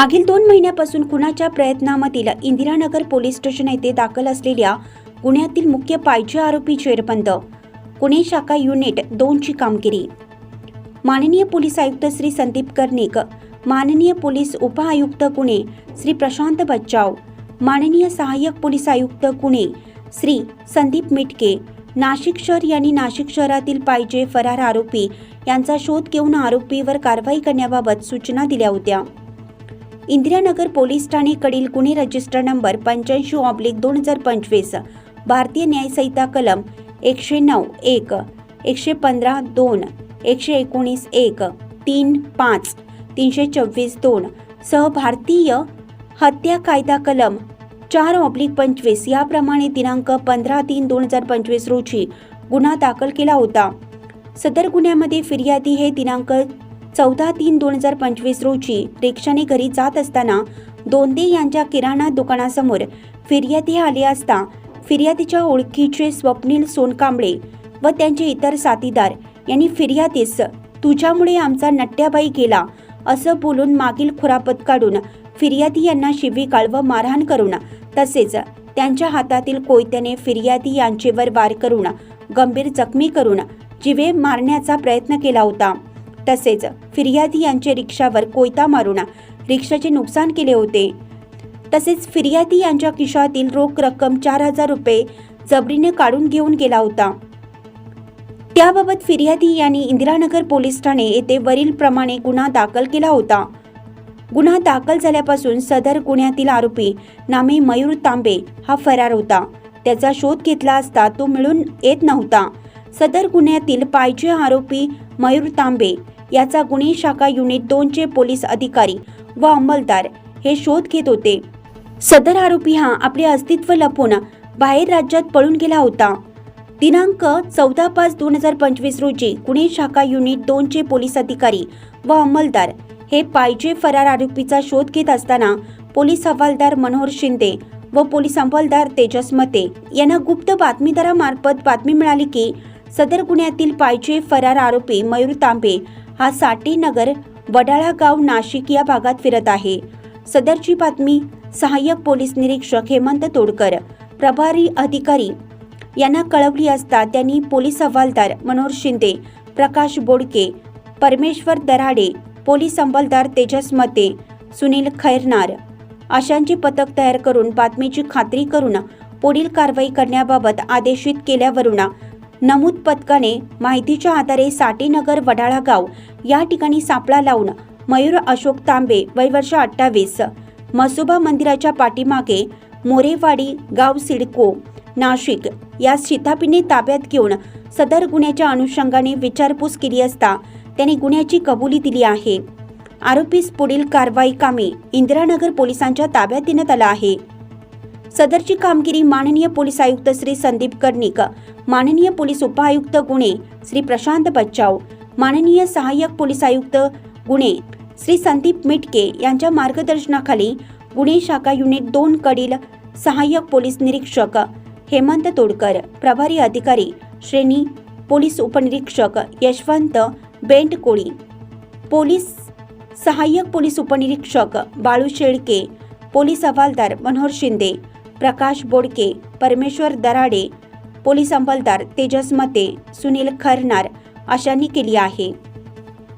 मागील दोन महिन्यापासून खुनाच्या प्रयत्नामधील इंदिरानगर पोलीस स्टेशन येथे दाखल असलेल्या गुन्ह्यातील मुख्य पायचे आरोपी चेरबंद पुणे शाखा युनिट दोनची कामगिरी. माननीय पोलीस आयुक्त श्री संदीप कर्णिक माननीय पोलीस उपआयुक्त पुणे श्री प्रशांत बच्चाव माननीय सहाय्यक पोलीस आयुक्त पुणे श्री संदीप मिटके नाशिक शहर यांनी नाशिक शहरातील पायजे फरार आरोपी यांचा शोध घेऊन आरोपीवर कारवाई करण्याबाबत सूचना दिल्या होत्या. इंदिरानगर पोलीस ठाणेकडील गुन्हे रजिस्टर नंबर पंच्याऐंशी ऑब्लिक दोन हजार पंचवीस भारतीय न्यायसंहिता कलम एकशे नऊ एक एकशे पंधरा दोन एकशे एकोणीस एक तीन पाच तीनशे चोवीस दोन सह भारतीय हत्या कायदा कलम चार ऑब्लिक पंचवीस याप्रमाणे दिनांक पंधरा तीन दोन हजार पंचवीस रोजी गुन्हा दाखल केला होता. सदर गुन्ह्यामध्ये फिर्यादी हे दिनांक चौदा तीन दोन हजार पंचवीस रोजी रिक्षाने घरी जात असताना दोंदे यांच्या किराणा दुकानासमोर फिर्यादी आले असता फिर्यादीच्या ओळखीचे स्वप्नील सोनकांबळे व त्यांचे इतर साथीदार यांनी फिर्यादीस तुझ्यामुळे आमचा नट्ट्याबाई गेला असं बोलून मागील खुरापत काढून फिर्यादी यांना शिवीगाळ व मारहाण करून तसेच त्यांच्या हातातील कोयत्याने फिर्यादी यांचेवर वार करून गंभीर जखमी करून जिवे मारण्याचा प्रयत्न केला होता. तसेच फिर्यादी यांचे रिक्षावर कोयता मारून रिक्षाचे नुकसान केले होते. तसेच फिर्यादी यांच्या खिशातील रोख रक्कम चार हजार रुपये जबरीने काढून घेऊन गेला होता. त्याबाबत फिर्यादी यांनी इंदिरानगर पोलीस ठाणे येथे वरील प्रमाणे गुन्हा दाखल केला होता. गुन्हा दाखल झाल्यापासून सदर गुन्ह्यातील आरोपी नामे मयूर तांबे हा फरार होता. त्याचा शोध घेतला असता तो मिळून येत नव्हता. सदर गुन्ह्यातील पायचे आरोपी मयूर तांबे याचा गुन्हे शाखा युनिट दोनचे पोलीस अधिकारी व अंमलदार हे शोध घेत होते. सदर आरोपी हा आपले अस्तित्व लपवून बाहेर राज्यात पळून गेला होता. दिनांक चौदा पाच दोन हजार पंचवीस रोजी गुन्हे शाखा युनिट दोनचे पोलीस अधिकारी व अंमलदार हे पायजे फरार आरोपीचा शोध घेत असताना पोलीस हवालदार मनोहर शिंदे व पोलीस अंमलदार तेजस मते यांना गुप्त बातमीदारामार्फत बातमी मिळाली की सदर गुन्ह्यातील पायजे फरार आरोपी मयूर तांबे हा साटी नगर वडाळा गाव नाशिक या भागात फिरत आहे. सदरची बातमी सहाय्यक पोलीस निरीक्षक हेमंत तोडकर प्रभारी अधिकारी यांना कळवली असता त्यांनी पोलीस हवालदार मनोहर शिंदे प्रकाश बोडके परमेश्वर दराडे पोलीस अंमलदार तेजस मते सुनील खैरनार अशांची पथक तयार करून बातमीची खात्री करून पुढील कारवाई करण्याबाबत आदेशित केल्यावरून नमूद पथकाने माहितीच्या आधारे साटेनगर वडाळा गाव या ठिकाणी सापळा लावून मयूर अशोक तांबे वय वर्ष अठ्ठावीस मसोबा मंदिराच्या पाठीमागे मोरेवाडी गाव सिडको नाशिक या शितापीने ताब्यात घेऊन सदर गुन्ह्याच्या अनुषंगाने विचारपूस केली असता त्याने गुन्ह्याची कबुली दिली आहे. आरोपीस पुढील कारवाई कामे इंदिरानगर पोलिसांच्या ताब्यात देण्यात आला आहे. सदरची कामगिरी माननीय पोलीस आयुक्त श्री संदीप कर्णिक माननीय पोलीस उपायुक्त गुन्हे श्री प्रशांत बच्चाव माननीय सहाय्यक पोलीस आयुक्त गुन्हे श्री संदीप मिटके यांच्या मार्गदर्शनाखाली गुन्हे शाखा युनिट दोन कडील सहाय्यक पोलीस निरीक्षक हेमंत तोडकर प्रभारी अधिकारी श्रेणी पोलीस उपनिरीक्षक यशवंत बेंटकोळी पोलीस सहाय्यक पोलीस उपनिरीक्षक बाळू शेळके पोलीस हवालदार मनोहर शिंदे प्रकाश बोडके परमेश्वर दराडे पोलीस अंमलदार तेजस मते सुनील खरनार अशांनी केली आहे.